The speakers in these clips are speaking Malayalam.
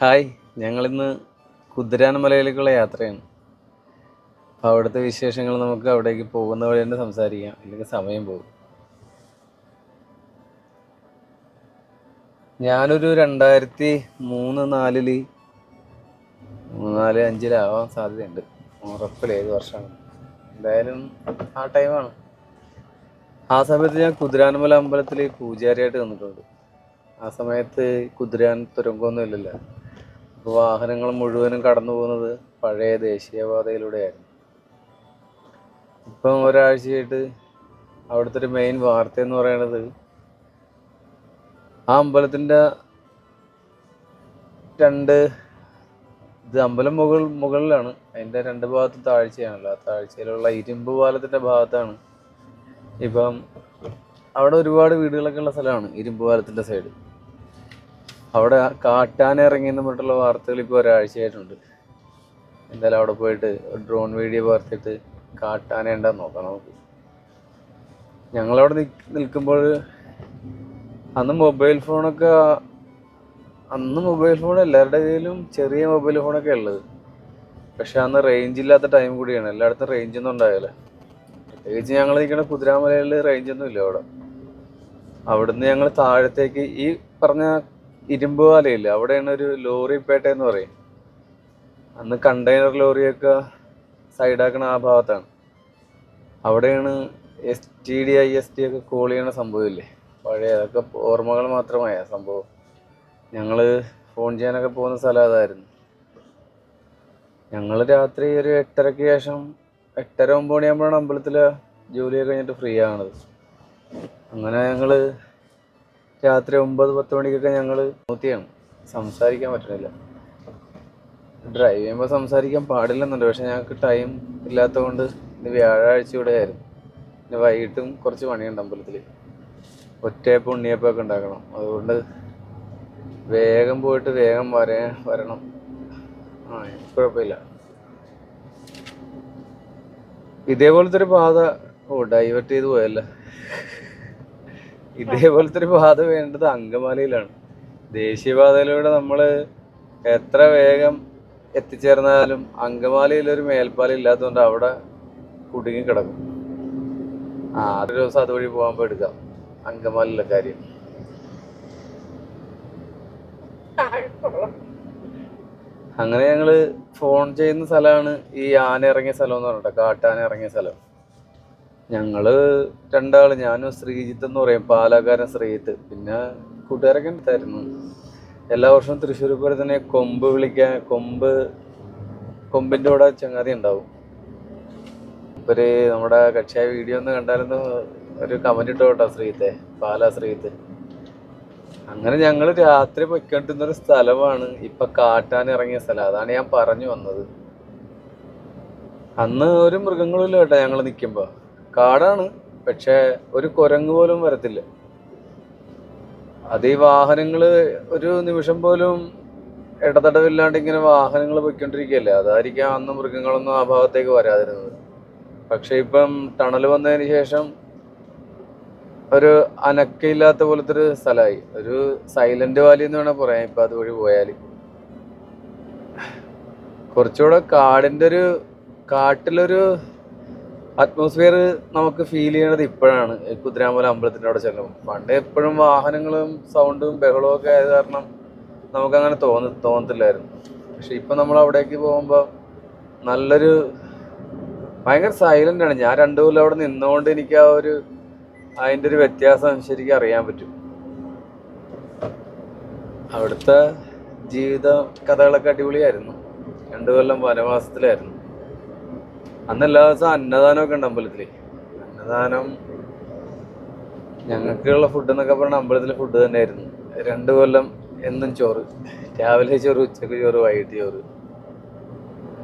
ഹായ് ഞങ്ങളിന്ന് കുതിരാനമലയിലേക്കുള്ള യാത്രയാണ്. അപ്പോൾ അവിടുത്തെ വിശേഷങ്ങൾ നമുക്ക് അവിടേക്ക് പോകുന്ന വഴി തന്നെ സംസാരിക്കാം. ഇല്ലെങ്കിൽ സമയം പോകും. ഞാനൊരു രണ്ടായിരത്തി മൂന്ന് നാലിൽ മൂന്ന് നാല് അഞ്ചിലാവാൻ സാധ്യതയുണ്ട്. ഉറപ്പില്ല ഏത് വർഷമാണ്. എന്തായാലും ആ ടൈമാണ്. ആ സമയത്ത് ഞാൻ കുതിരാനമല അമ്പലത്തിൽ പൂജാരിയായിട്ട് നിന്നിട്ടുണ്ട്. ആ സമയത്ത് കുതിരാൻ തുരങ്കമൊന്നും ഇല്ലല്ലോ അപ്പോൾ വാഹനങ്ങൾ മുഴുവനും കടന്നു പോകുന്നത് പഴയ ദേശീയപാതയിലൂടെയായിരുന്നു. ഇപ്പം ഒരാഴ്ചയായിട്ട് അവിടുത്തെ ഒരു മെയിൻ വാർത്ത എന്ന് പറയുന്നത് ആ അമ്പലത്തിന്റെ രണ്ട് ഇത് അമ്പലം മുകൾ മുകളിലാണ്. അതിന്റെ രണ്ട് ഭാഗത്തും താഴ്ചയാണല്ലോ. ആ താഴ്ചയിലുള്ള ഇരുമ്പ് പാലത്തിന്റെ ഭാഗത്താണ്. ഇപ്പം അവിടെ ഒരുപാട് വീടുകളൊക്കെ ഉള്ള സ്ഥലമാണ് ഇരുമ്പ് പാലത്തിന്റെ സൈഡ് അവിടെ കാട്ടാന ഇറങ്ങിയെന്ന് പറഞ്ഞിട്ടുള്ള വാർത്തകൾ ഇപ്പോൾ ഒരാഴ്ചയായിട്ടുണ്ട്. എന്തായാലും അവിടെ പോയിട്ട് ഡ്രോൺ വീഡിയോ പകർത്തിയിട്ട് കാട്ടാന ഉണ്ടെന്ന് നോക്കാം നമുക്ക്. ഞങ്ങളവിടെ നിൽക്കുമ്പോൾ അന്ന് മൊബൈൽ ഫോണൊക്കെ അന്ന് മൊബൈൽ ഫോൺ എല്ലാവരുടെ കയ്യിലും ചെറിയ മൊബൈൽ ഫോണൊക്കെ ഉള്ളത്. പക്ഷെ അന്ന് റേഞ്ച് ഇല്ലാത്ത ടൈം കൂടിയാണ്. എല്ലായിടത്തും റേഞ്ച് ഒന്നും ഉണ്ടാവില്ല പ്രത്യേകിച്ച് ഞങ്ങൾ നിൽക്കുന്ന കുതിരാമലയിൽ റേഞ്ച് ഒന്നും ഇല്ല അവിടെ. അവിടുന്ന് ഞങ്ങൾ താഴത്തേക്ക് ഈ പറഞ്ഞ ഇരുമ്പ് പാലയില്ലേ അവിടെയാണ് ഒരു ലോറി പേട്ട എന്ന് പറയും. അന്ന് കണ്ടെയ്നർ ലോറിയൊക്കെ സൈഡാക്കണ ആ ഭാഗത്താണ്. അവിടെയാണ് S T D I S T ഒക്കെ കോൾ ചെയ്യണ സംഭവമില്ലേ? പഴയ അതൊക്കെ ഓർമ്മകൾ മാത്രമായ സംഭവം. ഞങ്ങൾ ഫോൺ ചെയ്യാനൊക്കെ പോകുന്ന സ്ഥലം അതായിരുന്നു. ഞങ്ങൾ രാത്രി ഒരു എട്ടരയ്ക്ക് ശേഷം എട്ടര ഒമ്പത് മണിയാകുമ്പോഴാണ് അമ്പലത്തിൽ ജോലിയൊക്കെ കഴിഞ്ഞിട്ട് ഫ്രീ ആണത് അങ്ങനെ ഞങ്ങൾ രാത്രി ഒമ്പത് പത്ത് മണിക്കൊക്കെ ഞങ്ങൾ നൂത്തിയാണ് സംസാരിക്കാൻ പറ്റണില്ല. ഡ്രൈവ് ചെയ്യുമ്പോൾ സംസാരിക്കാൻ പാടില്ലെന്നുണ്ട്. പക്ഷെ ഞങ്ങൾക്ക് ടൈം ഇല്ലാത്തതുകൊണ്ട് ഇന്ന് വ്യാഴാഴ്ച ഇവിടെ ആയിരുന്നു പിന്നെ വൈകിട്ടും കുറച്ച് പണിയുണ്ട് അമ്പലത്തിൽ ഒറ്റയപ്പം ഉണ്ണിയപ്പം ഒക്കെ ഉണ്ടാക്കണം. അതുകൊണ്ട് വേഗം പോയിട്ട് വേഗം വര വരണം. ആ കുഴപ്പമില്ല. ഇതേപോലത്തെ ഒരു പാത ഓ ഡൈവേർട്ട് ചെയ്ത് പോയല്ലേ? ഇതേപോലത്തെ ഒരു പാത വേണ്ടത് അങ്കമാലിയിലാണ്. ദേശീയപാതയിലൂടെ നമ്മൾ എത്ര വേഗം എത്തിച്ചേർന്നാലും അങ്കമാലിയിൽ ഒരു മേൽപ്പാല ഇല്ലാത്തതുകൊണ്ട് അവിടെ കുടുങ്ങി കിടക്കും. ആ ഒരു ദിവസം അതുവഴി പോകുമ്പോൾ എടുക്കാം. അങ്കമാലിയിലെ കാര്യം. അങ്ങനെ ഞങ്ങൾ ഫോൺ ചെയ്യുന്ന സ്ഥലമാണ് ഈ ആന ഇറങ്ങിയ സ്ഥലം എന്ന് പറഞ്ഞിട്ട് കാട്ടാന ഇറങ്ങിയ സ്ഥലം. ഞങ്ങൾ രണ്ടാൾ ഞാനും ശ്രീജിത്ത് എന്ന് പറയും പാലക്കാരൻ ശ്രീജിത്ത്. പിന്നെ കൂട്ടുകാരൊക്കെ ഉണ്ടായിരുന്നു. എല്ലാ വർഷവും തൃശ്ശൂർ പോലെ തന്നെ കൊമ്പ് വിളിക്കാൻ കൊമ്പ് കൊമ്പിന്റെ കൂടെ ചങ്ങാതി ഉണ്ടാവും. ഇവർ നമ്മുടെ കക്ഷിയായ വീഡിയോ ഒന്ന് കണ്ടാലൊന്ന് ഒരു കമന്റ് ഇട്ടോ കേട്ടോ ശ്രീത്തെ പാലാ ശ്രീത്ത് അങ്ങനെ ഞങ്ങൾ രാത്രി പൊയ്ക്കൊണ്ടിരുന്ന ഒരു സ്ഥലമാണ് ഇപ്പൊ കാട്ടാൻ ഇറങ്ങിയ സ്ഥലം. അതാണ് ഞാൻ പറഞ്ഞു വന്നത്. അന്ന് ഒരു മൃഗങ്ങളും ഇല്ല കേട്ടോ ഞങ്ങൾ നിൽക്കുമ്പോ കാടാണ്. പക്ഷെ ഒരു കുരങ്ങ് പോലും വരത്തില്ല. അത് ഈ വാഹനങ്ങൾ ഒരു നിമിഷം പോലും ഇടതടവില്ലാണ്ട് ഇങ്ങനെ വാഹനങ്ങൾ പൊയ്ക്കൊണ്ടിരിക്കുകയല്ലേ? അതായിരിക്കാം അന്ന് മൃഗങ്ങളൊന്നും ആ ഭാഗത്തേക്ക് വരാതിരുന്നത്. പക്ഷെ ഇപ്പം ടണൽ വന്നതിന് ശേഷം ഒരു അനക്കയില്ലാത്ത പോലത്തെ ഒരു സ്ഥലമായി. ഒരു സൈലന്റ് വാലി എന്ന് വേണേൽ പറയാം ഇപ്പൊ അതുവഴി പോയാൽ കുറച്ചുകൂടെ കാടിന്റെ ഒരു കാട്ടിലൊരു അറ്റ്മോസ്ഫിയർ നമുക്ക് ഫീൽ ചെയ്യണത് ഇപ്പോഴാണ്. കുതിരാമല അമ്പലത്തിന്റെ അവിടെ ചെല്ലും പണ്ട് എപ്പോഴും വാഹനങ്ങളും സൗണ്ടും ബഹളവും ഒക്കെ ആയത് കാരണം നമുക്കങ്ങനെ തോന്നി തോന്നത്തില്ലായിരുന്നു. പക്ഷെ ഇപ്പം നമ്മൾ അവിടേക്ക് പോകുമ്പോൾ നല്ലൊരു ഭയങ്കര സൈലന്റ് ആണ്. ഞാൻ രണ്ടു കൊല്ലം അവിടെ നിന്നുകൊണ്ട് എനിക്ക് ആ ഒരു അതിന്റെ ഒരു വ്യത്യാസം ശരിക്കും അറിയാൻ പറ്റും. അവിടുത്തെ ജീവിത കഥകളൊക്കെ അടിപൊളിയായിരുന്നു. രണ്ടു കൊല്ലം വനവാസത്തിലായിരുന്നു. അന്ന് എല്ലാ ദിവസവും അന്നദാനമൊക്കെ ഉണ്ട് അമ്പലത്തിൽ അന്നദാനം ഞങ്ങൾക്കുള്ള ഫുഡ് എന്നൊക്കെ പറഞ്ഞാൽ അമ്പലത്തിലെ ഫുഡ് തന്നെയായിരുന്നു. രണ്ടു കൊല്ലം എന്നും ചോറ്. രാവിലെ ചോറ് ഉച്ചയ്ക്ക് ചോറ് വൈകിട്ട് ചോറ്.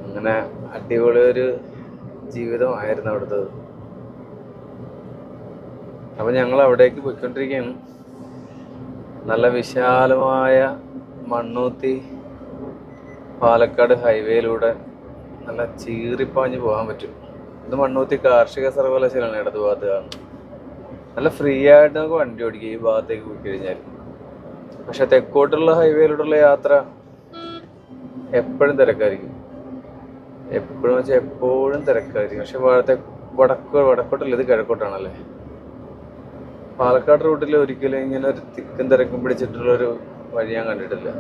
അങ്ങനെ അടിപൊളി ഒരു ജീവിതമായിരുന്നു അവിടുത്തത് അപ്പം ഞങ്ങൾ അവിടേക്ക് പോയിക്കൊണ്ടിരിക്കുകയാണ്. നല്ല വിശാലമായ മണ്ണൂത്തി പാലക്കാട് ഹൈവേയിലൂടെ നല്ല ചീറിപ്പാഞ്ഞ് പോകാൻ പറ്റും. ഇത് മണ്ണൂത്തി കാർഷിക സർവകലാശാലയാണ് ഇടത് ഭാഗത്ത് കാണുന്നത്. നല്ല ഫ്രീ ആയിട്ട് നമുക്ക് വണ്ടി ഓടിക്കുക ഈ ഭാഗത്തേക്ക് പോയി കഴിഞ്ഞാൽ. പക്ഷെ തെക്കോട്ടുള്ള ഹൈവേയിലൂടെയുള്ള യാത്ര എപ്പോഴും തിരക്കായിരിക്കും. എപ്പോഴും വെച്ചാൽ എപ്പോഴും തിരക്കായിരിക്കും. പക്ഷെ വടത്തെ വടക്കോ വടക്കോട്ടല്ല ഇത് കിഴക്കോട്ടാണല്ലേ? പാലക്കാട് റൂട്ടിൽ ഒരിക്കലും ഇങ്ങനെ ഒരു തിക്കും തിരക്കും പിടിച്ചിട്ടുള്ളൊരു വഴി ഞാൻ കണ്ടിട്ടില്ല.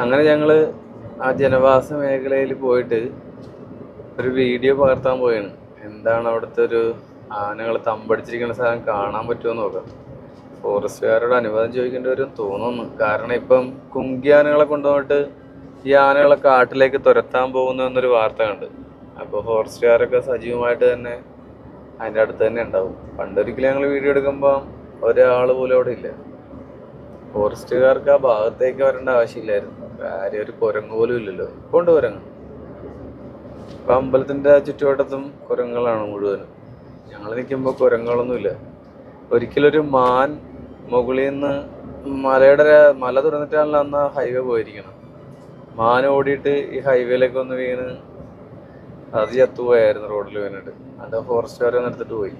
അങ്ങനെ ഞങ്ങൾ ആ ജനവാസ മേഖലയിൽ പോയിട്ട് ഒരു വീഡിയോ പകർത്താൻ പോയാണ് എന്താണ് അവിടുത്തെ ഒരു ആനകൾ തമ്പടിച്ചിരിക്കുന്ന സാധനം കാണാൻ പറ്റുമോ നോക്കാം. ഫോറസ്റ്റുകാരോട് അനുവാദം ചോദിക്കേണ്ടി വരും തോന്നുന്നു. കാരണം ഇപ്പം കുങ്കി ആനകളെ കൊണ്ടുപോയിട്ട് ഈ ആനകളെ കാട്ടിലേക്ക് തുരത്താൻ പോകുന്നു എന്നൊരു വാർത്ത കണ്ട്. അപ്പോൾ ഫോറസ്റ്റുകാരൊക്കെ സജീവമായിട്ട് തന്നെ അതിന്റെ അടുത്ത് തന്നെ ഉണ്ടാവും. പണ്ടൊരിക്കലും ഞങ്ങൾ വീഡിയോ എടുക്കുമ്പോൾ ഒരാൾ പോലും അവിടെ ഇല്ല. ഫോറസ്റ്റുകാർക്ക് ആ ഭാഗത്തേക്ക് വരേണ്ട ആവശ്യമില്ലായിരുന്നു. കാര്യം ഒരു കുരങ്ങ് പോലും ഇല്ലല്ലോ. ഇപ്പോൾ ഉണ്ട് കുരങ്ങ്. ഇപ്പൊ അമ്പലത്തിന്റെ ചുറ്റുവട്ടത്തും കുരങ്ങുകളാണ് മുഴുവനും. ഞങ്ങൾ നിൽക്കുമ്പോൾ കുരങ്ങുകളൊന്നുമില്ല. ഒരിക്കലൊരു മാൻ മുകളിൽ നിന്ന് മലയുടെ മല തുറന്നിട്ടാണല്ലോ അന്ന് ഹൈവേ പോയിരിക്കണം മാൻ ഓടിയിട്ട് ഈ ഹൈവേയിലേക്ക് ഒന്ന് വീണ് അത് ചത്തുപോയായിരുന്നു റോഡിൽ വീണിട്ട്. അത് ഫോറസ്റ്റുകാർ വരെ എടുത്തിട്ട് പോയി.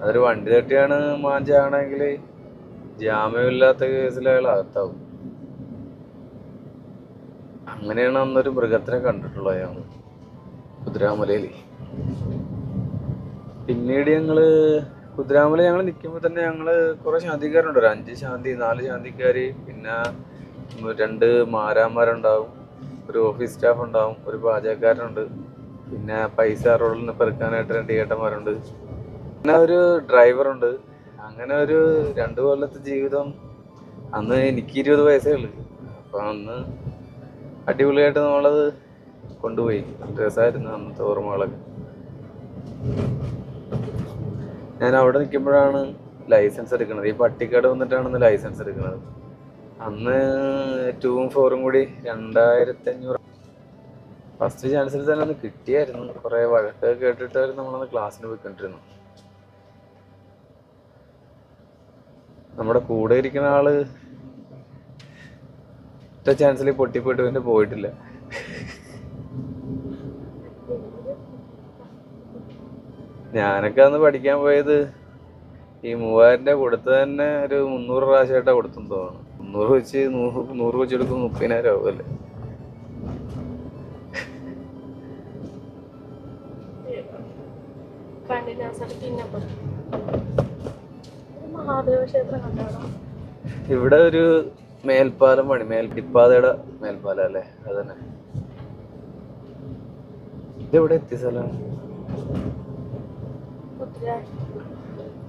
അതൊരു വണ്ടി തട്ടിയാണ് മാൻ ചാണെങ്കിൽ ജാമ്യമില്ലാത്ത കേസിൽ അകത്താവും. അങ്ങനെയാണ് അന്നൊരു മൃഗത്തിനെ കണ്ടിട്ടുള്ളത് അയാൾ കുതിരാമലയിൽ പിന്നീട് ഞങ്ങൾ കുതിരാമല ഞങ്ങൾ നിൽക്കുമ്പോൾ തന്നെ ഞങ്ങൾ കുറെ ശാന്തിക്കാരുണ്ട്. ഒരു അഞ്ച് ശാന്തി നാല് ശാന്തിക്കാർ പിന്നെ രണ്ട് മാരാന്മാരുണ്ടാവും. ഒരു ഓഫീസ് സ്റ്റാഫ് ഉണ്ടാവും ഒരു പാചകക്കാരനുണ്ട്. പിന്നെ പൈസ റോഡിൽ നിന്ന് പെറുക്കാനായിട്ട് രണ്ട് ഏട്ടന്മാരുണ്ട്. പിന്നെ ഒരു ഡ്രൈവറുണ്ട്. അങ്ങനെ ഒരു രണ്ടു കൊല്ലത്തെ ജീവിതം അന്ന് എനിക്ക് ഇരുപത് വയസ്സേ ഉള്ളു. അപ്പൊ അന്ന് അടിപൊളിയായിട്ട് നമ്മളത് കൊണ്ടുപോയി. രസമായിരുന്നു അന്നത്തെ ഓർമ്മകളൊക്കെ. ഞാൻ അവിടെ നിൽക്കുമ്പോഴാണ് ലൈസൻസ് എടുക്കുന്നത്. ഈ പട്ടിക്കാട് വന്നിട്ടാണ് ലൈസൻസ് എടുക്കുന്നത്. അന്ന് ടൂവും ഫോറും കൂടി രണ്ടായിരത്തി അഞ്ഞൂറ് ഫസ്റ്റ് ചാൻസിൽ തന്നെ ഒന്ന് കിട്ടിയായിരുന്നു. കുറേ വഴക്കൊക്കെ കേട്ടിട്ടായിരുന്നു നമ്മളന്ന് ക്ലാസ്സിന് പോയിക്കൊണ്ടിരുന്നു. നമ്മുടെ കൂടെ ഇരിക്കുന്ന ആൾ ഒറ്റ ചാൻസിൽ പൊട്ടിപ്പോയിട്ട് പിന്നെ പോയിട്ടില്ല. ഞാനൊക്കെ അന്ന് പഠിക്കാൻ പോയത് ഈ മൂവായിരന്റെ കൊടുത്ത് തന്നെ ഒരു മുന്നൂറ് പ്രാവശ്യമായിട്ടാ കൊടുത്തെന്ന് തോന്നുന്നു. മുന്നൂറ് വെച്ച് നൂറ് നൂറ് വെച്ച് എടുക്കുമ്പോൾ മുപ്പതിനായിരം ആവുമല്ലേ? ഇവിടെ ഒരു മേൽപ്പാലം പണി മേൽപ്പാതയുടെ മേൽപ്പാലം അല്ലേ? അതന്നെ. ഇതെവിടെ എത്തി സ്ഥലം?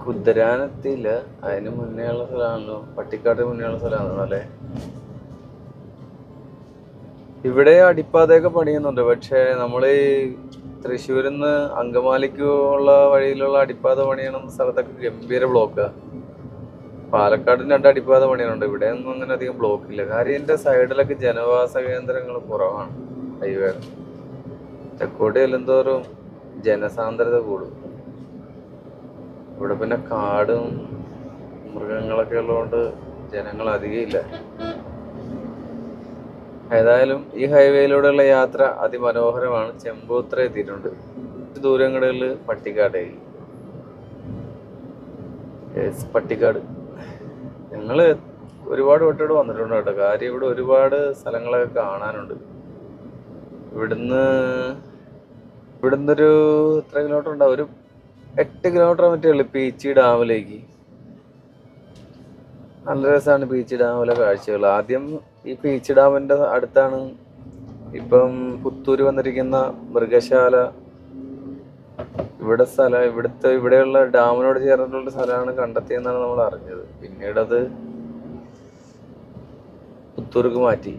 കുതിരാനെത്തിയില്ല അതിന് മുന്നേ ഉള്ള സ്ഥലമാണല്ലോ. പട്ടിക്കാട്ട് മുന്നേ ഉള്ള സ്ഥലമാണല്ലോ അല്ലേ? ഇവിടെ അടിപ്പാതയൊക്കെ പണിയുന്നുണ്ട്. പക്ഷെ നമ്മൾ ഈ തൃശ്ശൂരിൽ നിന്ന് അങ്കമാലിക്ക് ഉള്ള വഴിയിലുള്ള അടിപ്പാത പണിയണം സ്ഥലത്തൊക്കെ ഗംഭീര ബ്ലോക്കാ. പാലക്കാടിന് രണ്ട് അടിപ്പാത പണിയുണ്ട് ഇവിടെ ഒന്നും അങ്ങനെ അധികം ബ്ലോക്ക് ഇല്ല. കാര്യം ഇതിന്റെ സൈഡിലൊക്കെ ജനവാസ കേന്ദ്രങ്ങൾ കുറവാണ്. ഹൈവേ തെക്കോട്ട് ചെല്ലുന്തോറും ജനസാന്ദ്രത കൂടും. ഇവിടെ പിന്നെ കാടും മൃഗങ്ങളൊക്കെ ഉള്ളതുകൊണ്ട് ജനങ്ങൾ അധികം ഇല്ല. ഏതായാലും ഈ ഹൈവേയിലൂടെയുള്ള യാത്ര അതിമനോഹരമാണ്. ചെമ്പൂത്ര എത്തിയിട്ടുണ്ട്. ദൂരങ്ങളിൽ പട്ടിക്കാടേക്ക് Yes, പട്ടിക്കാട്. ഞങ്ങൾ ഒരുപാട് വട്ടം ഇവിടെ വന്നിട്ടുണ്ട് കേട്ടോ. കാര്യം ഇവിടെ ഒരുപാട് സ്ഥലങ്ങളൊക്കെ കാണാനുണ്ട്. ഇവിടുന്ന് ഇവിടുന്ന് ഒരു എത്ര കിലോമീറ്റർ ഉണ്ടാവും? ഒരു എട്ട് കിലോമീറ്റർ മറ്റേ ഉള്ളു പീച്ചി ഡാമിലേക്ക്. നല്ല രസമാണ് പീച്ചി ഡാമിലെ കാഴ്ചകൾ. ആദ്യം ഈ പീച്ചി ഡാമിന്റെ അടുത്താണ് ഇപ്പം പുത്തൂര് വന്നിരിക്കുന്ന മൃഗശാല ഇവിടെ സ്ഥലം ഇവിടുത്തെ ഇവിടെയുള്ള ഡാമിനോട് ചേർന്നിട്ടുള്ള സ്ഥലമാണ് കണ്ടെത്തിയെന്നാണ് നമ്മൾ അറിഞ്ഞത്. പിന്നീട് അത് പുത്തൂർക്ക് മാറ്റി.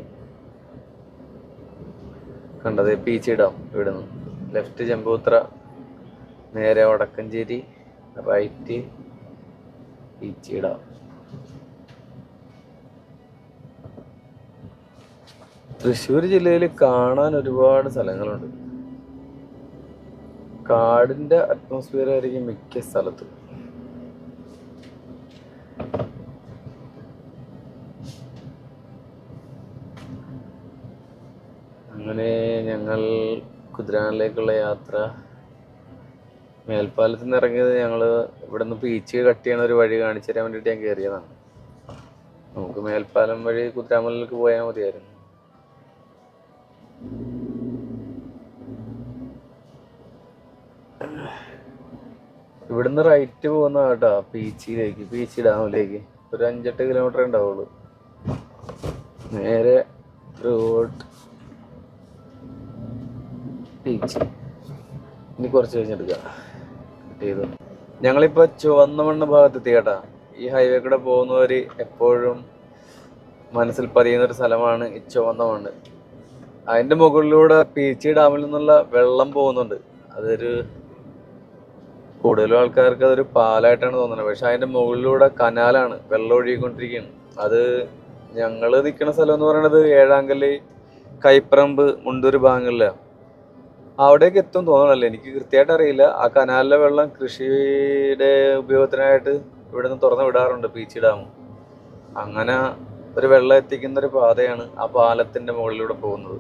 കണ്ടത് പീച്ചി ഡാം ഇവിടുന്ന്. ലെഫ്റ്റ് ചെമ്പൂത്ര നേരെ വടക്കഞ്ചേരി റൈറ്റ് പീച്ചി ഡാം. തൃശ്ശൂർ ജില്ലയിൽ കാണാൻ ഒരുപാട് സ്ഥലങ്ങളുണ്ട്. കാടിന്റെ അറ്റ്മോസ്ഫിയർ ആയിരിക്കും മിക്ക സ്ഥലത്തും. അങ്ങനെ ഞങ്ങൾ കുതിരാനിലേക്കുള്ള യാത്ര. മേൽപ്പാലത്തിൽ നിന്ന് ഇറങ്ങിയത് ഞങ്ങൾ ഇവിടെ നിന്ന് പീച്ച് കട്ട് ചെയ്യണ ഒരു വഴി കാണിച്ചു തരാൻ വേണ്ടിയിട്ട് ഞാൻ കയറിയതാണ് നമുക്ക് മേൽപ്പാലം വഴി കുതിരാമലിലേക്ക് പോയാൽ മതിയായിരുന്നു. ഇവിടുന്ന് റൈറ്റ് പോകുന്ന കേട്ടോ പീച്ചിയിലേക്ക് പീച്ചി ഡാമിലേക്ക്. ഒരു അഞ്ചെട്ട് കിലോമീറ്റർ ഉണ്ടാവുള്ളൂ. നേരെ റോഡ് പീച്ചി. ഇനി കുറച്ച് കഴിഞ്ഞെടുക്കാം ചെയ്തു ഞങ്ങളിപ്പോ ചുവന്ന മണ്ണ് ഭാഗത്തെത്തി കേട്ടാ. ഈ ഹൈവേ കൂടെ പോകുന്നവര് എപ്പോഴും മനസ്സിൽ പതിയുന്ന ഒരു സ്ഥലമാണ് ഈ ചുവന്ന മണ്ണ് അതിന്റെ മുകളിലൂടെ പീച്ചി ഡാമിൽ നിന്നുള്ള വെള്ളം പോകുന്നുണ്ട്. അതൊരു കൂടുതലും ആൾക്കാർക്ക് അതൊരു പാലായിട്ടാണ് തോന്നുന്നത്. പക്ഷെ അതിന്റെ മുകളിലൂടെ കനാലാണ് വെള്ളം ഒഴുകിക്കൊണ്ടിരിക്കുകയാണ് അത് ഞങ്ങൾ നിൽക്കുന്ന സ്ഥലം എന്ന് പറയുന്നത് ഏഴാങ്കല്ല് കൈപ്പറമ്പ് മുണ്ടൂർ ഭാഗങ്ങളിലാണ് അവിടേക്ക് എത്തും തോന്നണല്ലേ? എനിക്ക് കൃത്യമായിട്ട് അറിയില്ല. ആ കനാലിലെ വെള്ളം കൃഷിയുടെ ഉപയോഗത്തിനായിട്ട് ഇവിടെ നിന്ന് തുറന്നു വിടാറുണ്ട് പീച്ചി ഡാം. അങ്ങനെ ഒരു വെള്ളം എത്തിക്കുന്ന ഒരു പാതയാണ് ആ പാലത്തിന്റെ മുകളിലൂടെ പോകുന്നത്.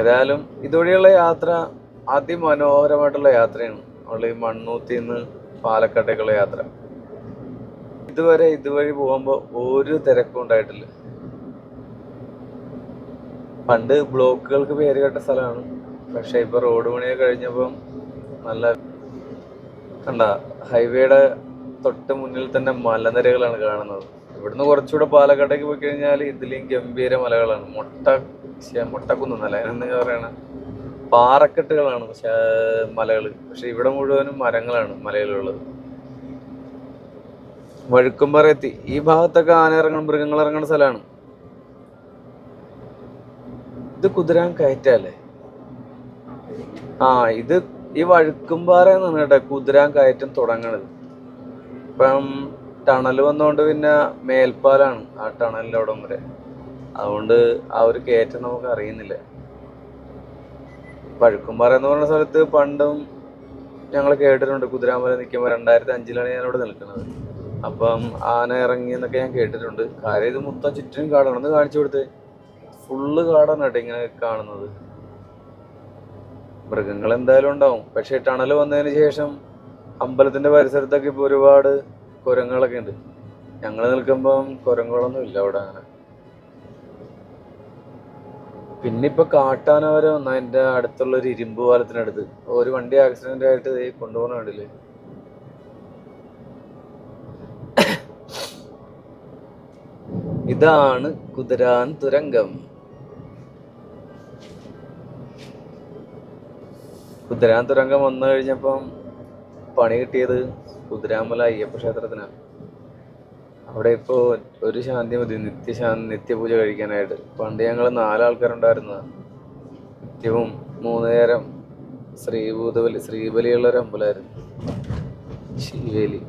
ഏതായാലും ഇതുവഴിയുള്ള യാത്ര അതിമനോഹരമായിട്ടുള്ള യാത്രയാണ്. നമ്മൾ ഈ മണ്ണൂത്തിൽ നിന്ന് പാലക്കാട്ടേക്കുള്ള യാത്ര. ഇതുവരെ ഇതുവഴി പോകുമ്പോൾ ഒരു തിരക്കും ഉണ്ടായിട്ടില്ല. പണ്ട് ബ്ലോക്കുകൾക്ക് പേര് കേട്ട സ്ഥലമാണ്. പക്ഷെ ഇപ്പൊ റോഡ് പണിയൊക്കെ കഴിഞ്ഞപ്പം നല്ല കണ്ട ഹൈവേയുടെ തൊട്ട് മുന്നിൽ തന്നെ മലനിരകളാണ് കാണുന്നത്. ഇവിടുന്ന് കുറച്ചുകൂടെ പാലക്കാട്ടേക്ക് പോയി കഴിഞ്ഞാൽ ഇതിലും ഗംഭീര മലകളാണ്. മുട്ട മുട്ടക്കുന്ന് മല എന്നൊക്കെ പറയണ? പാറക്കെട്ടുകളാണ് പക്ഷെ മലകൾ പക്ഷെ ഇവിടെ മുഴുവനും മരങ്ങളാണ് മലയിലുള്ളത്. വഴുക്കുംപാറ എത്തി. ഈ ഭാഗത്തൊക്കെ ആന ഇറങ്ങണം മൃഗങ്ങൾ ഇറങ്ങുന്ന സ്ഥലമാണ് ഇത് കുതിരാൻ കയറ്റല്ലേ? ആ ഇത് ഈ വഴുക്കുംപാറ എന്നാണ് കേട്ടോ കുതിരാൻ കയറ്റം തുടങ്ങണത്. ഇപ്പം ടണൽ വന്നോണ്ട് പിന്നെ മേൽപ്പാലാണ് ആ ടണലിന്റെ അവിടം വരെ. അതുകൊണ്ട് ആ ഒരു കയറ്റം നമുക്ക് അറിയുന്നില്ല വഴുക്കുംപാറ എന്ന് പറഞ്ഞ സ്ഥലത്ത് പണ്ടും ഞങ്ങൾ കേട്ടിട്ടുണ്ട്. കുതിരാമല നിൽക്കുമ്പോൾ രണ്ടായിരത്തി അഞ്ചിലാണ് ഞാൻ അവിടെ നിൽക്കുന്നത്. അപ്പം ആന ഇറങ്ങി എന്നൊക്കെ ഞാൻ കേട്ടിട്ടുണ്ട്. കാര്യം ഇത് മൊത്തം ചുറ്റിനും കാടാണ്. ഒന്ന് കാണിച്ചു കൊടുത്ത്. ഫുള്ള് കാടാണ് കേട്ടോ ഇങ്ങനെ കാണുന്നത്. മൃഗങ്ങൾ എന്തായാലും ഉണ്ടാവും. പക്ഷേ ടണൽ വന്നതിന് ശേഷം അമ്പലത്തിന്റെ പരിസരത്തൊക്കെ ഇപ്പൊ ഒരുപാട് കുരങ്ങുകളൊക്കെ ഉണ്ട്. ഞങ്ങൾ നിൽക്കുമ്പം കുരങ്ങുകളൊന്നും ഇല്ല അവിടെ അങ്ങനെ. പിന്നെ ഇപ്പൊ കാട്ടാന വരെ വന്ന അതിന്റെ അടുത്തുള്ള ഒരു ഇരുമ്പ് പാലത്തിനടുത്ത് ഒരു വണ്ടി ആക്സിഡന്റ് ആയിട്ട് ദേ കൊണ്ടുപോകണ കണ്ടില്ലേ? ഇതാണ് കുതിരാൻ തുരങ്കം. കുതിരാൻ തുരങ്കം വന്നു കഴിഞ്ഞപ്പം പണി കിട്ടിയത് കുതിരാമല അയ്യപ്പ ക്ഷേത്രത്തിനാണ് അവിടെ ഇപ്പോൾ ഒരു ശാന്തി മതി നിത്യശാന്തി നിത്യപൂജ കഴിക്കാനായിട്ട്. പണ്ട് ഞങ്ങൾ നാലാൾക്കാരുണ്ടായിരുന്നതാണ് നിത്യവും മൂന്ന് നേരം ശ്രീഭൂതബലി ശ്രീബലിയുള്ള ഒരു അമ്പലമായിരുന്നു. ശിവേലി.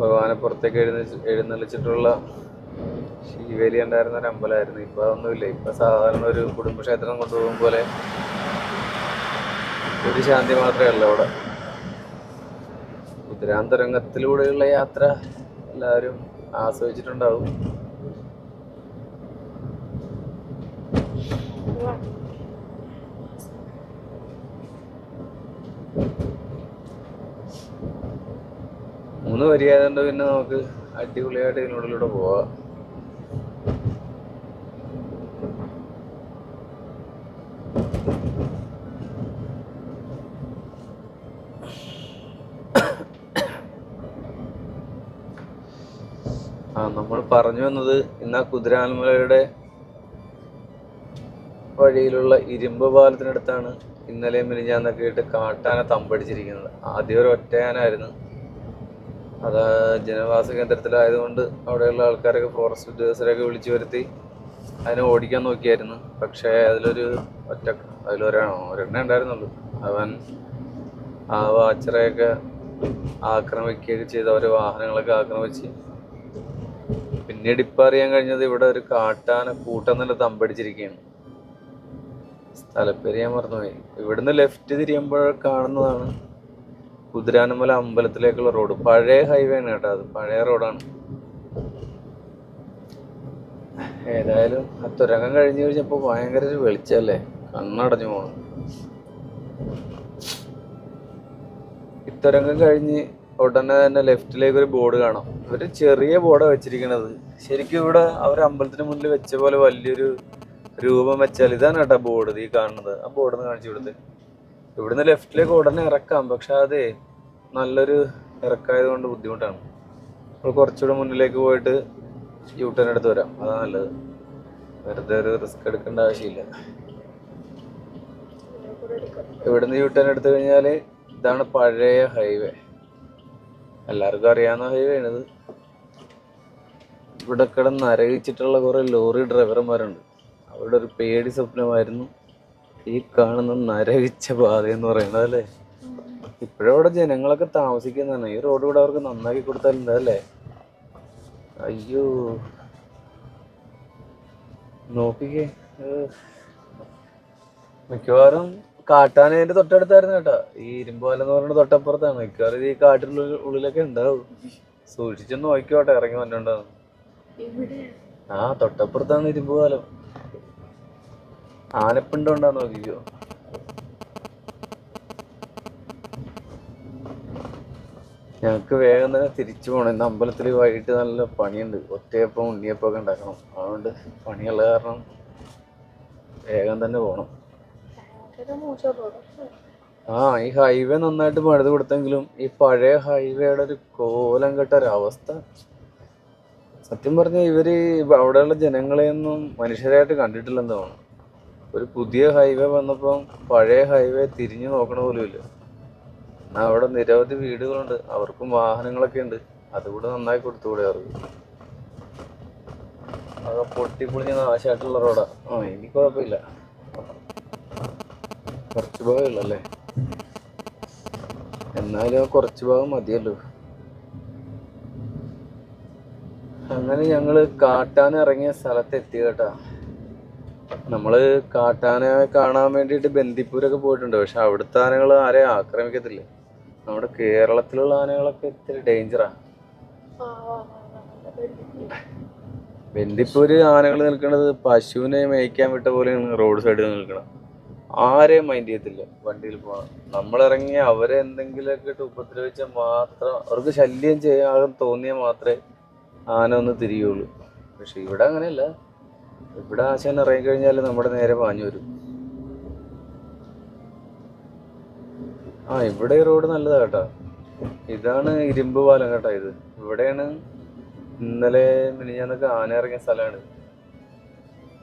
ഭഗവാനെ പുറത്തേക്ക് എഴുന്നേച്ച് എഴുന്നള്ളിച്ചിട്ടുള്ള ശിവേലി ഉണ്ടായിരുന്ന ഒരു അമ്പലമായിരുന്നു. ഇപ്പൊ അതൊന്നുമില്ല. ഇപ്പൊ സാധാരണ ഒരു കുടുംബക്ഷേത്രം കൊണ്ടുപോകും പോലെ ഒരു ശാന്തി മാത്രമേ ഉള്ളൂ അവിടെ. കുതിരാന്തരംഗത്തിലൂടെയുള്ള യാത്ര എല്ലാവരും ആസ്വദിച്ചിട്ടുണ്ടാവും. മൂന്ന് വരിയായതുകൊണ്ട് പിന്നെ നമുക്ക് അടിപൊളിയായിട്ട് ഇതിനുള്ളിലൂടെ പോവാം ആ നമ്മൾ പറഞ്ഞു വന്നത് ഇന്ന് ആ കുതിരാൻമലയുടെ വഴിയിലുള്ള ഇരുമ്പ് പാലത്തിനടുത്താണ് ഇന്നലെ മിനിഞ്ഞാന്നൊക്കെ ആയിട്ട് കാട്ടാന തമ്പടിച്ചിരിക്കുന്നത്. ആദ്യം ഒരു ഒറ്റയാനായിരുന്നു അത് ജനവാസ കേന്ദ്രത്തിലായതുകൊണ്ട് അവിടെയുള്ള ആൾക്കാരൊക്കെ ഫോറസ്റ്റ് ഉദ്യോഗസ്ഥരെയൊക്കെ വിളിച്ചു വരുത്തി അതിനെ ഓടിക്കാൻ നോക്കിയായിരുന്നു. പക്ഷേ അതിലൊരു ഒറ്റ അതിലൊരാണോ ഒരെണ്ണേ ഉണ്ടായിരുന്നുള്ളൂ. അവൻ ആ വാച്ചറയൊക്കെ ആക്രമിക്കുകയൊക്കെ ചെയ്ത് അവരെ വാഹനങ്ങളൊക്കെ ആക്രമിച്ച് പിന്നീട് ഇപ്പം അറിയാൻ കഴിഞ്ഞത് ഇവിടെ ഒരു കാട്ടാന കൂട്ടം തന്നെ തമ്പടിച്ചിരിക്കുകയാണ് സ്ഥലപ്പേര് ഞാൻ മറന്നുപോയി. ഇവിടുന്ന് ലെഫ്റ്റ് തിരിയുമ്പോൾ കാണുന്നതാണ് കുതിരാനമല അമ്പലത്തിലേക്കുള്ള റോഡ് പഴയ ഹൈവേ ആണ് കേട്ടോ അത്. പഴയ റോഡാണ് ഏതായാലും ആ തുരങ്കം കഴിഞ്ഞു കഴിഞ്ഞപ്പോൾ ഭയങ്കര ഒരു വെളിച്ചല്ലേ കണ്ണടഞ്ഞു പോണു. ഇത്തരംഗം കഴിഞ്ഞ് ഉടനെ തന്നെ ലെഫ്റ്റിലേക്ക് ഒരു ബോർഡ് കാണാം. ഒരു ചെറിയ ബോർഡാണ് വെച്ചിരിക്കുന്നത് ശരിക്കും ഇവിടെ അവർ അമ്പലത്തിന് മുന്നിൽ വെച്ച പോലെ വലിയൊരു രൂപം വെച്ചാൽ ഇതാണ് കേട്ടോ ബോർഡ് ഈ കാണുന്നത്. ആ ബോർഡ് നിന്ന് കാണിച്ചു കൊടുത്ത്. ഇവിടുന്ന് ലെഫ്റ്റിലേക്ക് ഉടനെ ഇറക്കാം. പക്ഷെ അതെ നല്ലൊരു ഇറക്കായത് കൊണ്ട് ബുദ്ധിമുട്ടാണ്. നമ്മൾ കുറച്ചുകൂടെ മുന്നിലേക്ക് പോയിട്ട് യൂ ടേൺ എടുത്ത് വരാം. അതാണ് നല്ലത്. വെറുതെ ഒരു റിസ്ക് എടുക്കേണ്ട ആവശ്യമില്ല. ഇവിടുന്ന് യൂ ടേൺ എടുത്തു കഴിഞ്ഞാൽ ഇതാണ് പഴയ ഹൈവേ. എല്ലാവർക്കും അറിയാവുന്ന വേണത് ഇവിടെ കിടന്ന് അരകിച്ചിട്ടുള്ള കുറെ ലോറി ഡ്രൈവർമാരുണ്ട്. അവരുടെ ഒരു പേടി സ്വപ്നമായിരുന്നു. ഈ കാണുന്ന നരകിച്ച പാത എന്ന് പറയുന്നത് അല്ലേ? ഇപ്പോഴും അവിടെ ജനങ്ങളൊക്കെ താമസിക്കുന്നതാണ്. ഈ റോഡ് കൂടെ അവർക്ക് നന്നാക്കി കൊടുത്താൽ എന്താ അല്ലേ? അയ്യോ. നോക്കിക്കേ. ഏഹ്. കാട്ടാനേന്റെ തൊട്ടടുത്തായിരുന്നു കേട്ടോ. ഈ ഇരുമ്പോല എന്ന് പറയുന്നത് തൊട്ടപ്പുറത്താണ്. മിക്കവാറും ഈ കാട്ടിനുള്ളിൽ ഉള്ളിലൊക്കെ ഉണ്ടാവും. സൂക്ഷിച്ചു നോക്കിക്കോട്ടെ ഇറങ്ങി വന്നിട്ടുണ്ടാവും ആ തൊട്ടപ്പുറത്താണ് ഇരുമ്പോലം പാലം ആനപ്പിണ്ടോണ്ടാ നോക്കിക്കോ. ഞങ്ങക്ക് വേഗം തന്നെ തിരിച്ചു പോകണം ഇന്ന് അമ്പലത്തിൽ വൈകിട്ട് നല്ല പണിയുണ്ട്. ഒറ്റയപ്പം ഉണ്ണിയപ്പം ഒക്കെ ഉണ്ടാക്കണം. അതുകൊണ്ട് പണിയുള്ള കാരണം വേഗം തന്നെ പോകണം ആ ഈ ഹൈവേ നന്നായിട്ട് പണിത് കൊടുത്തെങ്കിലും ഈ പഴയ ഹൈവേയുടെ ഒരു കോലം കെട്ട ഒരവസ്ഥ സത്യം പറഞ്ഞാൽ ഇവർ ഇവ- അവിടെയുള്ള ജനങ്ങളെയൊന്നും മനുഷ്യരായിട്ട് കണ്ടിട്ടില്ലെന്ന് തോന്നുന്നു. ഒരു പുതിയ ഹൈവേ വന്നപ്പം പഴയ ഹൈവേ തിരിഞ്ഞു നോക്കണ പോലും ഇല്ല. അവിടെ നിരവധി വീടുകളുണ്ട്. അവർക്കും വാഹനങ്ങളൊക്കെ ഉണ്ട്. അതുകൂടെ നന്നായി കൊടുത്തുകൂടെ അവർക്ക്. പൊട്ടിപ്പൊളിഞ്ഞ നാശമായിട്ടുള്ള റോഡാ ആ. എനിക്ക് കുഴപ്പമില്ല. കുറച്ച് ഭാഗമേ അല്ലേ എന്നാലും ആ കുറച്ച് ഭാഗം മതിയല്ലോ. അങ്ങനെ ഞങ്ങൾ കാട്ടാന ഇറങ്ങിയ സ്ഥലത്ത് എത്തി കേട്ടാ. നമ്മൾ കാട്ടാന കാണാൻ വേണ്ടിയിട്ട് ബന്ദിപ്പൂരൊക്കെ പോയിട്ടുണ്ട്. പക്ഷെ അവിടുത്തെ ആനകൾ ആരെയും ആക്രമിക്കത്തില്ല. നമ്മുടെ കേരളത്തിലുള്ള ആനകളൊക്കെ ഇത്തിരി ഡേഞ്ചറാ. ബന്ദിപ്പൂര് ആനകൾ നിൽക്കുന്നത് പശുവിനെ മേയ്ക്കാൻ വിട്ട പോലെയാണ് റോഡ് സൈഡിൽ നിൽക്കണം ആരെയും മൈൻഡ് ചെയ്യത്തില്ല. വണ്ടിയിൽ പോകാൻ നമ്മളിറങ്ങി അവരെ എന്തെങ്കിലുമൊക്കെ ഇട്ട് ഉപദ്രവിച്ചാൽ മാത്രം അവർക്ക് ശല്യം ചെയ്യാൻ തോന്നിയാൽ മാത്രമേ ആന ഒന്ന് തിരിയുള്ളൂ. പക്ഷെ ഇവിടെ അങ്ങനെയല്ല. ഇവിടെ ആശാൻ ഇറങ്ങിക്കഴിഞ്ഞാൽ നമ്മുടെ നേരെ പാഞ്ഞു വരും. ആ ഇവിടെ റോഡ് നല്ലതാ കേട്ടോ. ഇതാണ് ഇരുമ്പ് പാലം കേട്ടോ ഇത്. ഇവിടെയാണ് ഇന്നലെ മിനിഞ്ഞാന്നൊക്കെ ആന ഇറങ്ങിയ സ്ഥലമാണ്.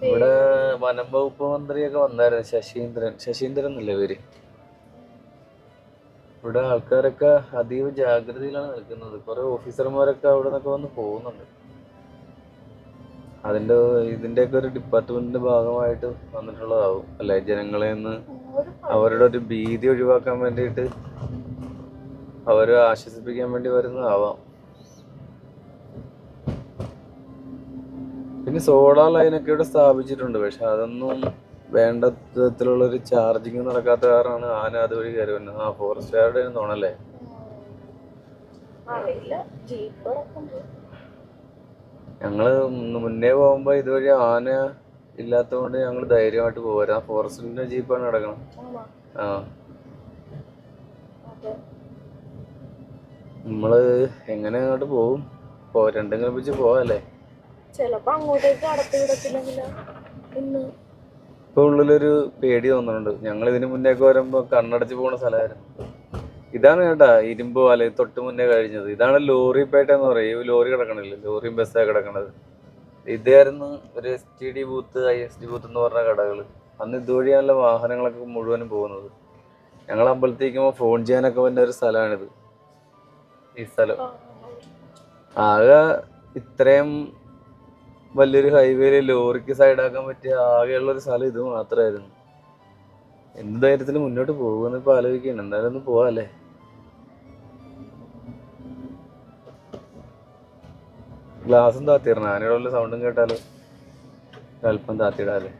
ഇവിടെ വനം വകുപ്പ് മന്ത്രിയൊക്കെ വന്നായിരുന്നു. ശശീന്ദ്രൻ. ശശീന്ദ്രൻ എന്നല്ലേ പേര്? ഇവിടെ ആൾക്കാരൊക്കെ അതീവ ജാഗ്രതയിലാണ് നിൽക്കുന്നത്. കുറെ ഓഫീസർമാരൊക്കെ അവിടെ നിന്നൊക്കെ വന്ന് പോകുന്നുണ്ട്. അതിന്റെ ഇതിന്റെയൊക്കെ ഒരു ഡിപ്പാർട്ട്മെന്റിന്റെ ഭാഗമായിട്ട് വന്നിട്ടുള്ളതാവും. അല്ലെ? ജനങ്ങളെ ഒന്ന് അവരുടെ ഒരു ഭീതി ഒഴിവാക്കാൻ വേണ്ടിയിട്ട് അവരെ ആശ്വസിപ്പിക്കാൻ വേണ്ടി വരുന്നതാവാം. പിന്നെ സോളാർ ലൈനൊക്കെ ഇവിടെ സ്ഥാപിച്ചിട്ടുണ്ട്. പക്ഷെ അതൊന്നും വേണ്ട വിധത്തിലുള്ള ഒരു ചാർജിങ് നടക്കാത്ത കാരണമാണ് ആന അതുവഴി കയറി വരുന്നത്. ആ ഫോറസ്റ്റുകാരുടെ തോന്നല്ലേ ഞങ്ങൾ മുന്നേ പോകുമ്പോ ഇതുവഴി ആന ഇല്ലാത്തതുകൊണ്ട് ഞങ്ങൾ ധൈര്യമായിട്ട് പോരാ ഫോറസ്റ്റിന്റെ ജീപ്പാണ് കിടക്കണം ആ. നമ്മൾ എങ്ങനെ അങ്ങോട്ട് പോകും രണ്ടും കൽപ്പിച്ച് പോവല്ലേ? ചിലപ്പോ അങ്ങോട്ടേക്ക് അടച്ചു വിടത്തില്ലെങ്കിലോ ഇന്ന് ഇപ്പൊ ഉള്ളിലൊരു പേടി തോന്നുന്നുണ്ട്. ഞങ്ങൾ ഇതിന് മുന്നേക്ക് വരുമ്പോ കണ്ണടച്ച് പോണ സ്ഥലമായിരുന്നു. ഇതാണ് കേട്ടാ ഇരുമ്പ് വല തൊട്ട് മുന്നേ കഴിഞ്ഞത്. ഇതാണ് ലോറി പേട്ട എന്ന് പറയും. ഈ ലോറി കിടക്കണില്ല? ലോറിയും ബസ്സൊക്കെ കിടക്കണത്. ഇതായിരുന്നു ഒരു S T D booth I S D booth എന്ന് പറഞ്ഞ കടകൾ. അന്ന് ഇതുവഴിയാണല്ലോ വാഹനങ്ങളൊക്കെ മുഴുവനും പോകുന്നത്. ഞങ്ങൾ അമ്പലത്തേക്കുമ്പോൾ ഫോൺ ചെയ്യാനൊക്കെ വന്ന ഒരു സ്ഥലമാണിത്. ഈ സ്ഥലം. ആകെ ഇത്രയും വലിയൊരു ഹൈവേയിൽ ലോറിക്ക് സൈഡാക്കാൻ പറ്റിയ ആകെയുള്ള ഒരു സ്ഥലം ഇത് മാത്രമായിരുന്നു എന്ത് ധൈര്യത്തിൽ മുന്നോട്ട് പോകുമെന്ന് ഇപ്പൊ ആലോചിക്കണം എന്തായാലും ഒന്ന് പോവാല്ലേ? ഗ്ലാസും താത്തിയിടണം. ആനയുടെ സൗണ്ടും കേട്ടാലോ അല്പം താത്തിയിടാല്ലേ?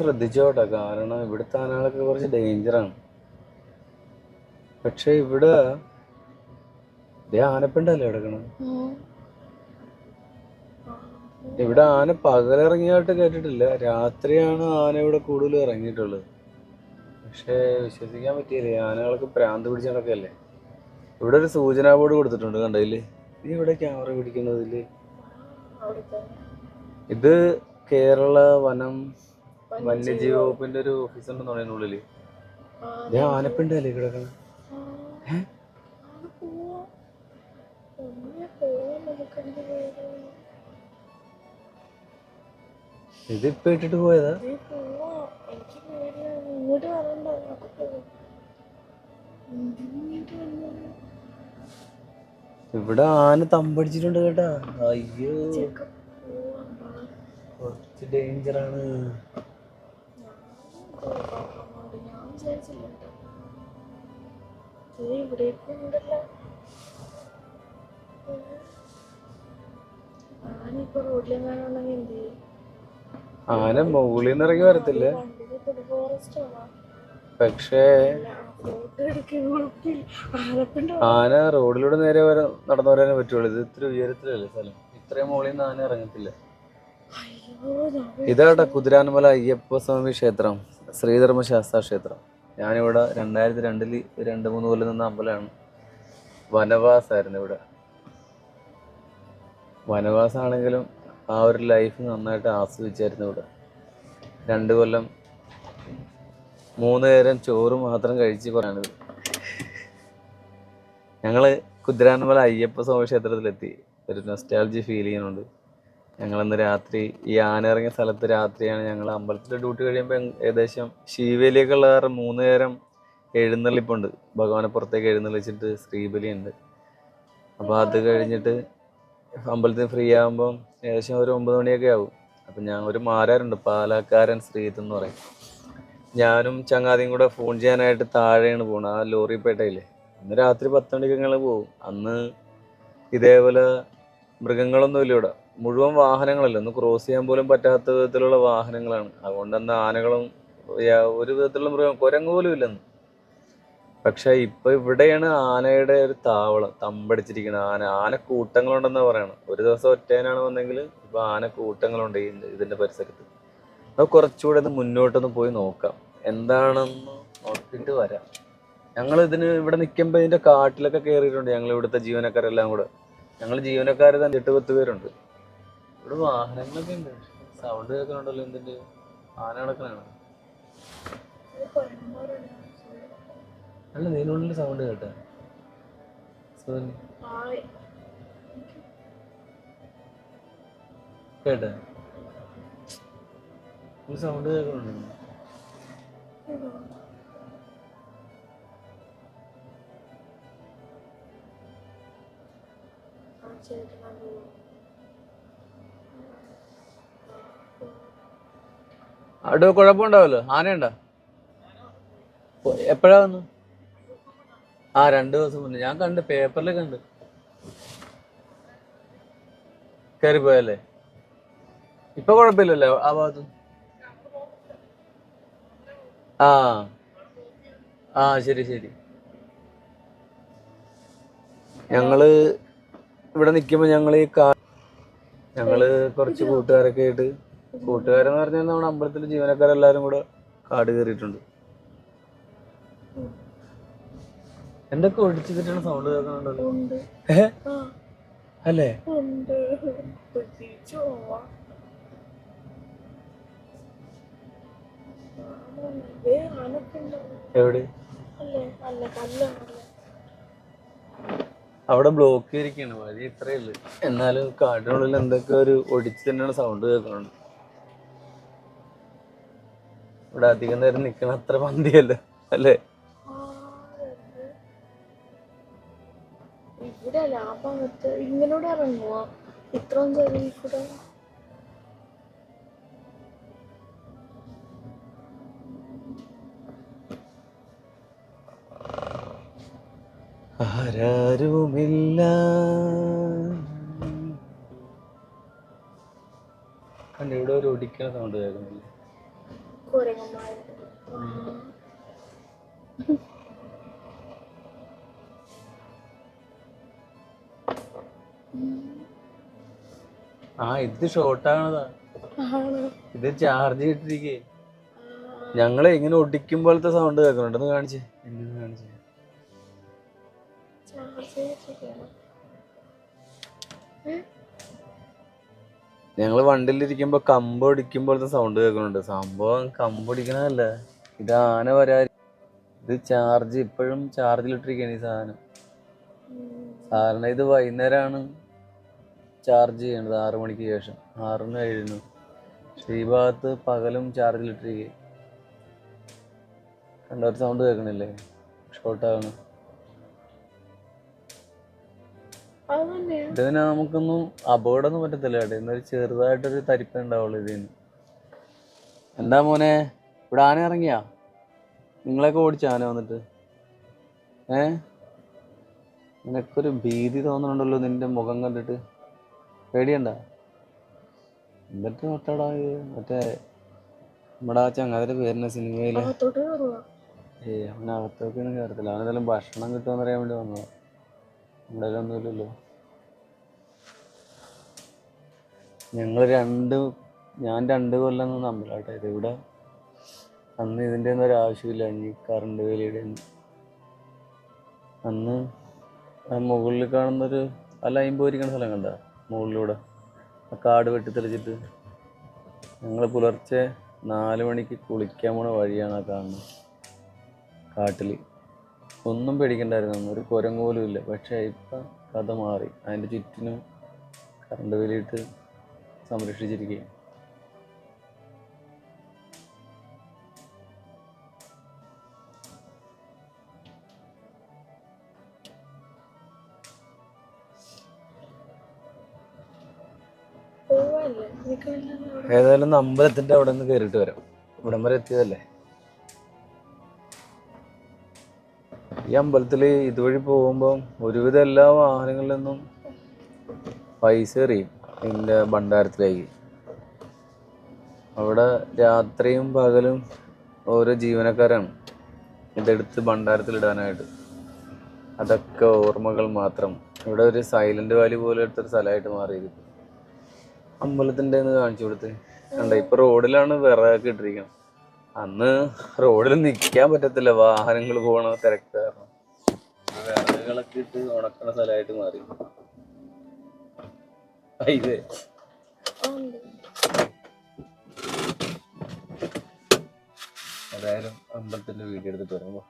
ശ്രദ്ധിച്ചോട്ടെ. കാരണം ഇവിടുത്തെ ആനകളൊക്കെ കുറച്ച് ഡേഞ്ചറാണ് പക്ഷെ ഇവിടെ ആനപ്പിണ്ടല്ലേ കിടക്കണം. ഇവിടെ ആന പകലിറങ്ങിയായിട്ട് കേട്ടിട്ടില്ല. രാത്രിയാണ് ആന ഇവിടെ കൂടുതൽ ഇറങ്ങിയിട്ടുള്ളത്. പക്ഷേ വിശ്വസിക്കാൻ പറ്റിയില്ലേ. ആനകൾക്ക് പ്രാന്ത് പിടിച്ച് നടക്കല്ലേ? ഇവിടെ ഒരു സൂചനാ ബോർഡ് കൊടുത്തിട്ടുണ്ട് കണ്ടില്ലേ നീ ഇവിടെ ക്യാമറ പിടിക്കുന്നതിൽ? ഇത് കേരള വനം വന്യജീവി വകുപ്പിന്റെ ഒരു ഓഫീസ് ഉണ്ടെന്ന് പറയുന്നുള്ളിൽ ഞാൻ ആനപ്പിണ്ട് അല്ലേ കിടക്കണം ഇതിപ്പോ ഇട്ടിട്ട് പോയതാ? ഇങ്ങോട്ട് വരണ്ട? ഇവിടെ ആന തമ്പടിച്ചിട്ടുണ്ട് കേട്ടാ. അയ്യോ. കൊറച്ച് ഡേഞ്ചറാണ് കുറച്ച് ഡേഞ്ചർ ആണ്. ഞാൻ ഞാൻ വിചാരിച്ചില്ല കേട്ടോ. ദേ ഇവിടേക്കും ഉണ്ടല്ലോ ഞാനിപ്പോ റോഡിലെങ്ങാനും ഉണ്ടെങ്കിൽ എന്ത് ചെയ്യും ആന മുകളിൽ നിന്ന് ഇറങ്ങി വരത്തില്ല? പക്ഷേ ആന റോഡിലൂടെ നേരെ വരെ നടന്നു വരാനേ പറ്റുള്ളൂ. ഇത് ഇത്ര ഉയരത്തിലല്ലേ സ്ഥലം? ഇത്രയും മുകളിൽ നിന്ന് ആന ഇറങ്ങത്തില്ല. ഇതാട്ടാ കുതിരാനമല അയ്യപ്പ സ്വാമി ക്ഷേത്രം. ശ്രീധർമ്മശാസ്ത്ര ക്ഷേത്രം. ഞാനിവിടെ രണ്ടായിരത്തി രണ്ടിൽ രണ്ട് മൂന്ന് കൊല്ലം നിന്ന അമ്പലമാണ്. വനവാസായിരുന്നു ഇവിടെ. വനവാസാണെങ്കിലും ആ ഒരു ലൈഫ് നന്നായിട്ട് ആസ്വദിച്ചായിരുന്നു ഇവിടെ. രണ്ട് കൊല്ലം മൂന്ന് നേരം ചോറ് മാത്രം കഴിച്ച് പറയാണിത് ഞങ്ങൾ കുതിരാനമല അയ്യപ്പ സ്വാമി ക്ഷേത്രത്തിലെത്തി. ഒരു നൊസ്റ്റാൾജി ഫീൽ ചെയ്യുന്നുണ്ട്. ഞങ്ങളന്ന് രാത്രി ഈ ആന ഇറങ്ങിയ സ്ഥലത്ത് രാത്രിയാണ് ഞങ്ങൾ അമ്പലത്തിലെ ഡ്യൂട്ടി കഴിയുമ്പോൾ ഏകദേശം ശിവേലിയൊക്കെയുള്ള കാരണം മൂന്ന് നേരം എഴുന്നള്ളിപ്പുണ്ട്. ഭഗവാനെ പുറത്തേക്ക് എഴുന്നള്ളിച്ചിട്ട് ശ്രീബലി ഉണ്ട് അപ്പോൾ അത് കഴിഞ്ഞിട്ട് അമ്പലത്തിൽ ഫ്രീ ആകുമ്പം ഏകദേശം ഒരു ഒമ്പത് മണിയൊക്കെ ആവും. അപ്പം ഞാൻ ഒരു മാരാരുണ്ട് പാലക്കാരൻ ശ്രീത്ത് എന്ന് പറയും. ഞാനും ചങ്ങാതിയും കൂടെ ഫോൺ ചെയ്യാനായിട്ട് താഴെയാണ് പോകുന്നത് ആ ലോറി പേട്ടയില്ലേ അന്ന് രാത്രി പത്ത് മണിക്ക് ഞങ്ങൾ പോകും. അന്ന് ഇതേപോലെ മൃഗങ്ങളൊന്നും ഇല്ല ഇവിടെ. മുഴുവൻ വാഹനങ്ങളല്ല? ഒന്ന് ക്രോസ് ചെയ്യാൻ പോലും പറ്റാത്ത വിധത്തിലുള്ള വാഹനങ്ങളാണ്. അതുകൊണ്ട് അന്ന് ആനകളും ഒരു വിധത്തിലുള്ള മൃഗം കുരങ്ങ് പോലും ഇല്ലെന്ന്. പക്ഷെ ഇപ്പൊ ഇവിടെയാണ് ആനയുടെ ഒരു താവളം തമ്പടിച്ചിരിക്കുന്നത് ആന. ആന കൂട്ടങ്ങളുണ്ടെന്നാ പറയണം ഒരു ദിവസം ഒറ്റേനാണ് വന്നെങ്കിൽ ഇപ്പൊ ആന കൂട്ടങ്ങളുണ്ട് ഈ ഇതിന്റെ പരിസരത്ത്. അത് കുറച്ചുകൂടെ ഒന്ന് മുന്നോട്ടൊന്ന് പോയി നോക്കാം. എന്താണെന്ന് നോക്കിയിട്ട് വരാം. ഞങ്ങൾ ഇതിന് ഇവിടെ നിൽക്കുമ്പോൾ ഇതിന്റെ കാട്ടിലൊക്കെ കയറിയിട്ടുണ്ട് ഞങ്ങൾ ഇവിടുത്തെ ജീവനക്കാരെല്ലാം കൂടെ. ഞങ്ങൾ ജീവനക്കാർ തന്നെ എട്ട് പത്ത് പേരുണ്ട്. ഇവിടെ വാഹനങ്ങളൊക്കെ ഉണ്ട്. സൗണ്ട് കേൾക്കുന്നുണ്ടല്ലോ എന്തിന്റെ ആന കിടക്കണാണ്. അല്ല നീനുള്ളിൽ സൗണ്ട് കേട്ട. കേട്ട? സൗണ്ട് കേൾക്കുന്നുണ്ട് ആ ചേട്ടനാ അവിടെ കുഴപ്പമുണ്ടാവല്ലോ. ആനയുണ്ടോ? എപ്പോഴാ വന്നു? ആ രണ്ടു ദിവസം മുന്നേ. ഞാൻ കണ്ട് പേപ്പറിൽ കണ്ട്. കയറിപ്പോയല്ലേ ഇപ്പൊ കുഴപ്പമില്ലല്ലോ ആ ഭാഗത്ത്? ആ. ആ ശരി ശരി. ഞങ്ങൾ ഇവിടെ നിൽക്കുമ്പോൾ ഞങ്ങൾ ഈ കാ ഞങ്ങൾ കുറച്ച് കൂട്ടുകാരൊക്കെ ആയിട്ട് കൂട്ടുകാരെന്ന് പറഞ്ഞാൽ നമ്മുടെ അമ്പലത്തിലെ ജീവനക്കാരെല്ലാരും കൂടെ കാട് കയറിയിട്ടുണ്ട്. എന്തൊക്കെ ഒടിച്ചിട്ടാണ് സൗണ്ട് കേൾക്കണുണ്ടല്ലോ? ഏ? അല്ലേ? എവിടെ? അവിടെ ബ്ലോക്ക് ചെയ്തിരിക്കുകയാണ് വഴി ഇത്രയേ ഉള്ളൂ. എന്നാലും കാടിനുള്ളിൽ എന്തൊക്കെ ഒരു ഒടിച്ച് തന്നെയാണ് സൗണ്ട് കേൾക്കുന്നുണ്ട് ഇവിടെ അധികം നേരം നിക്കണ അത്ര പന്തിയല്ല അല്ലേ. ഇവിടെ ഇങ്ങനോട് ഇത്രയും ചെറിയ കൂടെ? ആരാരുമില്ല. ഇവിടെ ഒരു ഒടിക്കണ സൗണ്ട് കേൾക്കുന്നില്ല? ആ ഇത് ഷോർട്ടാണതാ ഇത് ചാർജ് കിട്ടിരിക്കേ ഞങ്ങളെ ഇങ്ങനെ ഒടിക്കും പോലത്തെ സൗണ്ട് കേൾക്കുന്നുണ്ടെന്ന് കാണിച്ചേ. ഞങ്ങൾ വണ്ടിയിലിരിക്കുമ്പോ കമ്പ് ഒടിക്കുമ്പോഴത്തെ സൗണ്ട് കേൾക്കുന്നുണ്ട്. സംഭവം കമ്പ് ഒടിക്കണതല്ല ഇത് ആന വരാ ഇത് ചാർജ് ഇപ്പോഴും ചാർജിലിട്ടിരിക്കുകയാണ് ഈ സാധനം. സാധാരണ ഇത് വൈകുന്നേരമാണ് ചാർജ് ചെയ്യേണ്ടത് ആറു മണിക്ക് ശേഷം. ആറിന് ഏഴിന് പക്ഷേ ഈ ഭാഗത്ത് പകലും ചാർജിലിട്ടിരിക്കുക കണ്ട? ഒരു സൗണ്ട് കേൾക്കണില്ലേ? ഷോർട്ടാണ് ഇതിന് നമുക്കൊന്നും അപകടമൊന്നും പറ്റത്തില്ല കേട്ടോ. ഇന്നൊരു ചെറുതായിട്ടൊരു തരിപ്പ് ഉണ്ടാവുള്ളൂ ഇതിന്. എന്താ മോനെ? ഇവിടെ ആന ഇറങ്ങിയാ? നിങ്ങളെയൊക്കെ ഓടിച്ച ആന വന്നിട്ട്? ഏ? നിനക്കൊരു ഭീതി തോന്നുന്നുണ്ടല്ലോ നിന്റെ മുഖം കണ്ടിട്ട്. പേടിയണ്ട. എന്നിട്ട് മറ്റടാ മറ്റേ നമ്മുടെ ആ ചങ്ങാതിന്റെ പേരിന സിനിമയിൽ? ഏ അവനകത്തോക്കൊന്നും കയറത്തില്ല അവനെന്തായാലും ഭക്ഷണം കിട്ടുമെന്നറിയാൻ വേണ്ടി വന്നതാ. നമ്മുടെ കയ്യിലൊന്നുമില്ലല്ലോ ഞങ്ങൾ രണ്ട് ഞാൻ രണ്ട് കൊല്ലം ഒന്നും തമ്മിലാട്ടെ ഇവിടെ അന്ന് ഇതിന്റെ ഒന്നും ഒരു ആവശ്യമില്ല. ഇനി കറണ്ട് വേലിയുടെ അന്ന് മുകളിൽ കാണുന്നൊരു ആ ലൈൻ പോയിരിക്കുന്ന സ്ഥലം കണ്ട? മുകളിലൂടെ. ആ കാട് വെട്ടിത്തെളിച്ചിട്ട് ഞങ്ങൾ പുലർച്ചെ നാല് മണിക്ക് കുളിക്കാൻ പോണ വഴിയാണ് ആ കാണുന്നത്. കാട്ടിൽ ഒന്നും പേടിക്കണ്ടായിരുന്നു. ഒരു കുരങ്ങ് പോലും ഇല്ല. പക്ഷേ ഇപ്പം കഥ മാറി. അതിന്റെ ചുറ്റിനും കറണ്ട് വേലിയിട്ട് സംരക്ഷിച്ചിരിക്കുകയും ഏതായാലും ഒന്ന് അമ്പലത്തിന്റെ അവിടെ നിന്ന് കയറിട്ട് വരാം. ഇവിടം വരെ എത്തിയതല്ലേ? ഈ അമ്പലത്തിൽ ഇതുവഴി പോകുമ്പോൾ ഒരുവിധം എല്ലാ വാഹനങ്ങളിൽ നിന്നും പൈസ എറിയും. ഇതിന്റെ ഭണ്ഡാരത്തിലേക്ക് അവിടെ രാത്രിയും പകലും ഓരോ ജീവനക്കാരാണ്. ഇതെടുത്ത് ഭണ്ഡാരത്തിലിടാനായിട്ട്. അതൊക്കെ ഓർമ്മകൾ മാത്രം. ഇവിടെ ഒരു സൈലന്റ് വാലി പോലെ എടുത്തൊരു സ്ഥലമായിട്ട് മാറിയത് അമ്പലത്തിന്റെ കാണിച്ചു കൊടുത്ത്. കണ്ട ഇപ്പൊ റോഡിലാണ് വിറകൊക്കെ ഇട്ടിരിക്കുന്നത്. അന്ന് റോഡിൽ നിൽക്കാൻ പറ്റത്തില്ല. വാഹനങ്ങൾ പോകണ തിരക്ക് കാരണം. വിറകുകളൊക്കെ ഇട്ട് ഉണക്കണ സ്ഥലമായിട്ട് മാറി. ഇത്. ഏതായാലും അമ്പലത്തിന്റെ വീഡിയോ എടുത്തിട്ട് വരുമ്പോ